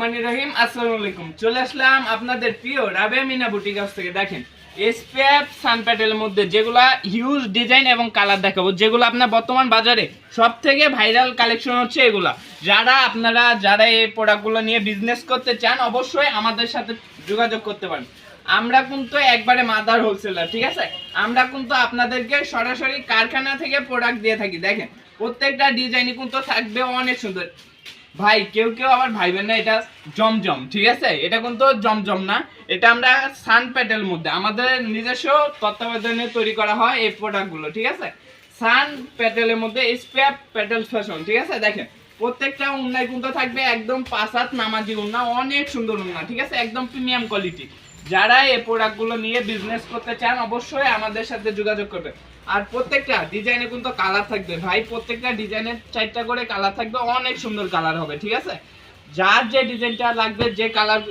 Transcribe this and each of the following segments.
Design business করতে চান, অবশ্যই আমাদের সাথে যোগাযোগ করতে পারেন। আমরা কিন্তু একবারে মাদার হোলসেলার ঠিক আছে? আমরা কিন্তু আপনাদেরকে সরাসরি কারখানা থেকে প্রোডাক্ট দিয়ে থাকি। দেখেন, প্রত্যেকটা ডিজাইনই কিন্তু থাকবে অনেক সুন্দর। ভাই, কেউ কেউ আবার ভাইবেন না, এটা জমজম, ঠিক আছে? এটা কিন্তু জমজম না। এটা আমরা সান প্যাটেল মধ্যে, আমাদের নিজস্ব তত্ত্বাবধানে তৈরি করা হয় এই প্রোডাক্টগুলো ঠিক আছে? সান প্যাটেলের মধ্যে স্পেয়ার প্যাটেল ফ্যাশন ঠিক আছে? দেখেন, প্রত্যেকটা উন্নায় কিন্তু থাকবে একদম পাঁচাত নামাজি উন্না, অনেক সুন্দর উন্না, ঠিক আছে? একদম প্রিমিয়াম কোয়ালিটি যারা এই প্রোডাক্টগুলো নিয়ে বিজনেস করতে চান, অবশ্যই আমাদের সাথে যোগাযোগ করবে আর প্রত্যেকটা ডিজাইনে কিন্তু কালার থাকবে। ভাই, প্রত্যেকটা ডিজাইনের চারটা করে কালার থাকবে, অনেক সুন্দর কালার হবে, ঠিক আছে? যার যে ডিজাইনটা লাগবে, যে কালার,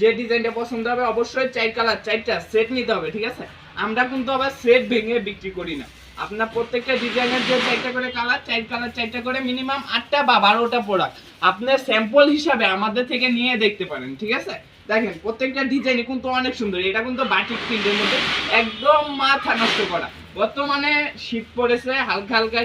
যে ডিজাইনটা পছন্দ হবে, অবশ্যই চার কালার, চারটা সেট নিতে হবে, ঠিক আছে? আমরা কিন্তু আবার সেট ভেঙে বিক্রি করি না। আপনার প্রত্যেকটা ডিজাইনের যে চারটা করে কালার, চার কালার, চারটা করে মিনিমাম আটটা বা বারোটা প্রোডাক্ট আপনার স্যাম্পল হিসাবে আমাদের থেকে নিয়ে দেখতে পারেন, ঠিক আছে? দেখেন, প্রত্যেকটা ডিজাইন কিন্তু অনেক সুন্দর। এটা কিন্তু বাটিক প্রিন্টের মধ্যে একদম মাথা নষ্ট করা। বর্তমানে শীত পড়েছে, হালকা হালকা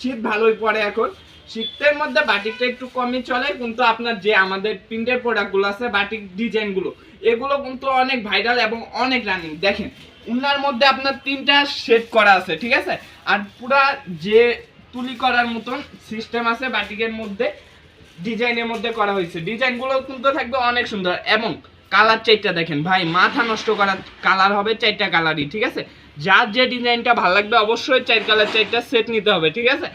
শীত ভালোই পড়ে এখন। শীতের মধ্যে বাটিকটা একটু কমই চলে, কিন্তু আপনার যে আমাদের প্রিন্টের প্রোডাক্টগুলো আছে, বাটিক ডিজাইনগুলো এগুলো কিন্তু অনেক ভাইরাল এবং অনেক রানিং দেখেন, উনার মধ্যে আপনার তিনটা শেড করা আছে, ঠিক আছে? আর পুরা যে তুলি করার মতন সিস্টেম আছে বাটিকের মধ্যে ডিজাইনের মধ্যে করা হয়েছে। ডিজাইনগুলো কিন্তু থাকবে অনেক সুন্দর। এবং কালার চারটা দেখেন ভাই, মাথা নষ্ট করা কালার হবে চারটা কালারই ঠিক আছে? যার যে ডিজাইনটা ভালো লাগবে অবশ্যই চার কালার চারটা সেট নিতে হবে, ঠিক আছে?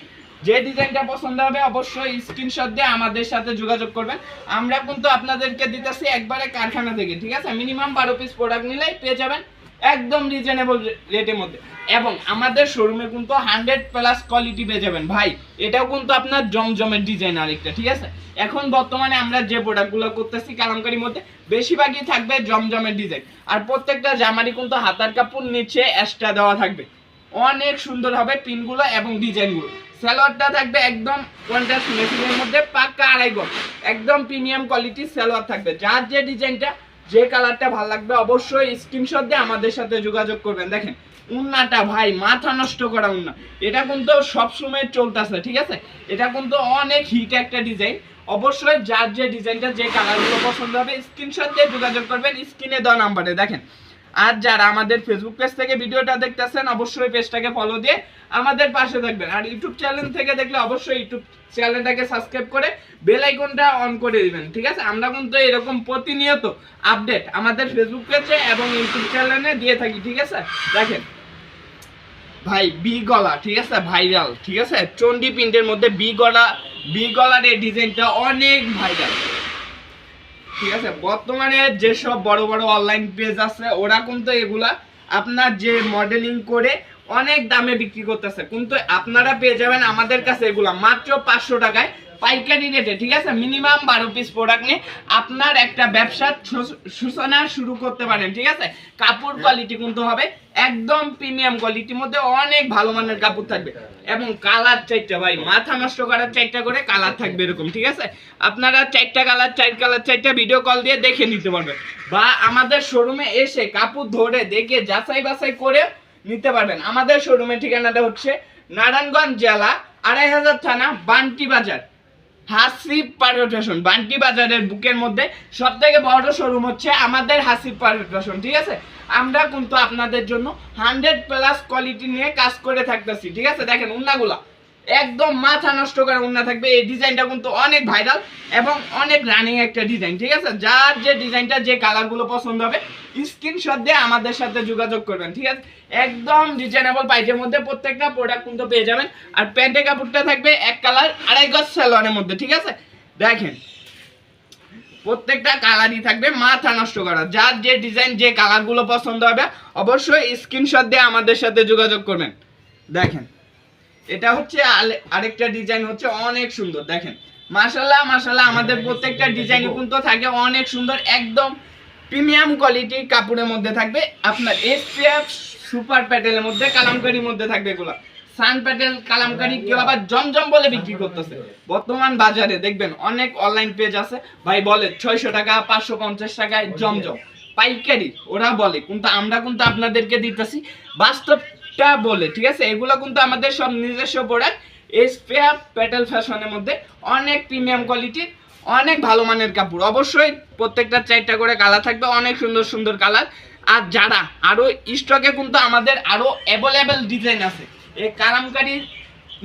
যে ডিজাইনটা পছন্দ হবে অবশ্যই স্ক্রিনশট দিয়ে আমাদের সাথে যোগাযোগ করবেন। আমরা কিন্তু আপনাদেরকে দিতেছি একবারে কারখানা থেকে, ঠিক আছে? মিনিমাম বারো পিস প্রোডাক্ট নিলেই পেয়ে যাবেন। একদম রিজনেবল রেটের মধ্যে। এবং আমাদের শোরুমে কিন্তু হান্ড্রেড প্লাস কোয়ালিটি পেয়ে যাবেন। ভাই, এটাও কিন্তু আপনার জমজমের ডিজাইন আরেকটা, ঠিক আছে? এখন বর্তমানে আমরা যে প্রোডাক্টগুলো করতেছি কালামকারির মধ্যে, বেশিরভাগই থাকবে জমজমের ডিজাইন আর প্রত্যেকটা জামারই কিন্তু হাতার কাপড় নিচে এক্সট্রা দেওয়া থাকবে। অনেক সুন্দর হবে পিনগুলো এবং ডিজাইনগুলো। সালোয়ারটা থাকবে একদম কন্ট্রাস্ট মেশিনের মধ্যে পাক্কা আড়াই গজ। একদম প্রিমিয়াম কোয়ালিটির সালোয়ার থাকবে। যার যে ডিজাইনটা যে কালারটা ভালো লাগবে অবশ্যই স্ক্রিনশট দিয়ে আমাদের সাথে যোগাযোগ করবেন। দেখেন, উন্নাটা ভাই, মাথা নষ্ট করা উন্না। এটা কিন্তু সবসময় চলতেছে, ঠিক আছে? এটা কিন্তু অনেক হিট একটা ডিজাইন অবশ্যই যার যে ডিজাইনটা যে কালারগুলো পছন্দ হবে স্ক্রিনশট দিয়ে যোগাযোগ করবেন স্ক্রিনে দেওয়া নাম্বারে দেখেন আর যারা আমাদের ফেসবুক পেজ থেকে ভিডিওটা দেখতেছেন, অবশ্যই পেজটাকে ফলো দিয়ে আমাদের পাশে থাকবেন। আর ইউটিউব চ্যানেল থেকে দেখলে অবশ্যই ইউটিউব চ্যানেলটাকে সাবস্ক্রাইব করে বেল আইকনটা অন করে দিবেন, ঠিক আছে? আমরা কিন্তু এরকম প্রতিনিয়ত আপডেট আমাদের ফেসবুক পেজে এবং ইউটিউব চ্যানেলে দিয়ে থাকি, ঠিক আছে? দেখেন, ভাই বি গলা, ঠিক আছে? ভাইরাল ঠিক আছে? চন্ডি প্রিন্টের মধ্যে বি গলা বি গলার এই ডিজাইনটা অনেক ভাইরাল ঠিক আছে? বর্তমানে যেসব বড় বড় অনলাইন পেজ আছে, ওরা কিন্তু এগুলা আপনার যে মডেলিং করে অনেক দামে বিক্রি করতেছে। কিন্তু আপনারা পেয়ে যাবেন আমাদের কাছে এগুলা। মাত্র পাঁচশো টাকায় পাইকারি রেটে ঠিক আছে? মিনিমাম বারো পিস প্রোডাক্ট নিয়ে আপনার একটা ব্যবসা সূ- সূচনা শুরু করতে পারেন, ঠিক আছে? কাপড় কোয়ালিটি কিন্তু হবে একদম প্রিমিয়াম কোয়ালিটির মধ্যে অনেক ভালো মানের কাপড় থাকবে। এবং কালার চারটা ভাই, মাথা নষ্ট করার চারটা করে কালার থাকবে এরকম, ঠিক আছে? আপনারা চারটা কালার চার কালার চারটা ভিডিও কল দিয়ে দেখে নিতে পারবেন। বা আমাদের শোরুমে এসে কাপড় ধরে দেখে যাচাই বাছাই করে নিতে পারবেন। আমাদের শোরুমের ঠিকানাটা হচ্ছে নারায়ণগঞ্জ জেলা, আড়াই হাজার থানা, বান্টি বাজার। পারভেট ফ্যাশন বান্টি বাজারের বুকের মধ্যে সব থেকে বড় শোরুম হচ্ছে আমাদের হাসিব ফ্যাশন ঠিক আছে? আমরা কিন্তু আপনাদের জন্য হান্ড্রেড প্লাস কোয়ালিটি নিয়ে কাজ করে থাকতেছি, ঠিক আছে? দেখেন উন্নাগুলা। একদম মাথা নষ্ট করা উন্না থাকবে। এই ডিজাইনটা কিন্তু অনেক ভাইরাল এবং অনেক রানিং একটা ডিজাইন, ঠিক আছে? যার যে ডিজাইনটা, যে কালারগুলো পছন্দ হবে স্ক্রিনশট দিয়ে আমাদের সাথে যোগাযোগ করবেন, ঠিক আছে? একদম রিজনেবল প্রাইসের মধ্যে প্রত্যেকটা প্রোডাক্ট কিন্তু পেয়ে যাবেন। আর প্যান্টের কাপড়টা থাকবে এক কালার, আড়াই গজ সালোয়ারের মধ্যে, ঠিক আছে? দেখেন, প্রত্যেকটা কালারই থাকবে, মাথা নষ্ট করা। যার যে ডিজাইন যে কালারগুলো পছন্দ হবে, অবশ্যই স্ক্রিনশট দিয়ে আমাদের সাথে যোগাযোগ করবেন। দেখেন এটা হচ্ছে আরেকটা ডিজাইন হচ্ছে অনেক সুন্দর, দেখেন। মাশাল্লাহ মাশাল্লাহ আমাদের প্রত্যেকটা ডিজাইন কিন্তু থাকে অনেক সুন্দর, একদম প্রিমিয়াম কোয়ালিটির কাপড়ের মধ্যে থাকবে। আপনার এসপিএফ সুপার প্যাটেলের মধ্যে, কালামকারির মধ্যে থাকবে এগুলো। সান প্যাটেল কালামকারি, কেউ আবার জমজম বলে বিক্রি করতেছে। বর্তমান বাজারে দেখবেন অনেক অনলাইন পেজ আছে, ভাই বলে ছয়শো টাকা, পাঁচশো পঞ্চাশ টাকায় জমজম। পাইকারি, ওরা বলে, কিন্তু আমরা কিন্তু আপনাদেরকে দিতেছি। বাস্তবটা বলে, ঠিক আছে? এগুলো কিন্তু আমাদের সব নিজস্ব প্রোডাক্ট এসপিআর প্যাটেল ফ্যাশনের মধ্যে অনেক প্রিমিয়াম কোয়ালিটির অনেক ভালো মানের কাপড়। অবশ্যই প্রত্যেকটা চারটা করে কালার থাকবে, অনেক সুন্দর সুন্দর কালার আর যারা আরও স্টকে কিন্তু আমাদের আরও অ্যাভেলেবেল ডিজাইন আছে, এই কালামকারীর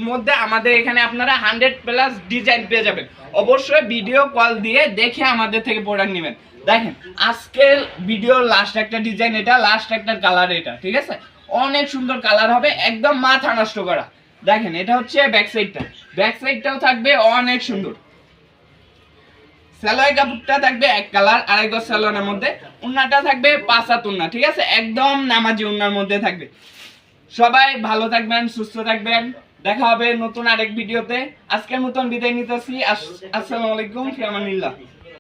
মধ্যে আমাদের এখানে আপনারা হান্ড্রেড প্লাস ডিজাইন পেয়ে যাবেন। অবশ্যই ভিডিও কল দিয়ে দেখে আমাদের থেকে প্রোডাক্ট নেবেন। দেখেন, আজকের ভিডিও লাস্ট একটা ডিজাইন এটা লাস্ট একটা কালার এটা, ঠিক আছে? অনেক সুন্দর কালার হবে, একদম মাথা নষ্ট করা। দেখেন, এটা হচ্ছে ব্যাক সাইডটা ব্যাক সাইডটাও থাকবে অনেক সুন্দর। স্যালোয় কাপড়টা থাকবে এক কালার আড়াই গজ স্যালোনের মধ্যে। উন্নাটা থাকবে পাঁচ হাত উন্না, ঠিক আছে? একদম নামাজি উন্নার মধ্যে থাকবে। সবাই ভালো থাকবেন, সুস্থ থাকবেন। দেখা হবে নতুন আরেক ভিডিওতে। আজকের মতন বিদায় নিতেছি। আসসালামু আলাইকুম ফিয়ামানিল্লাহ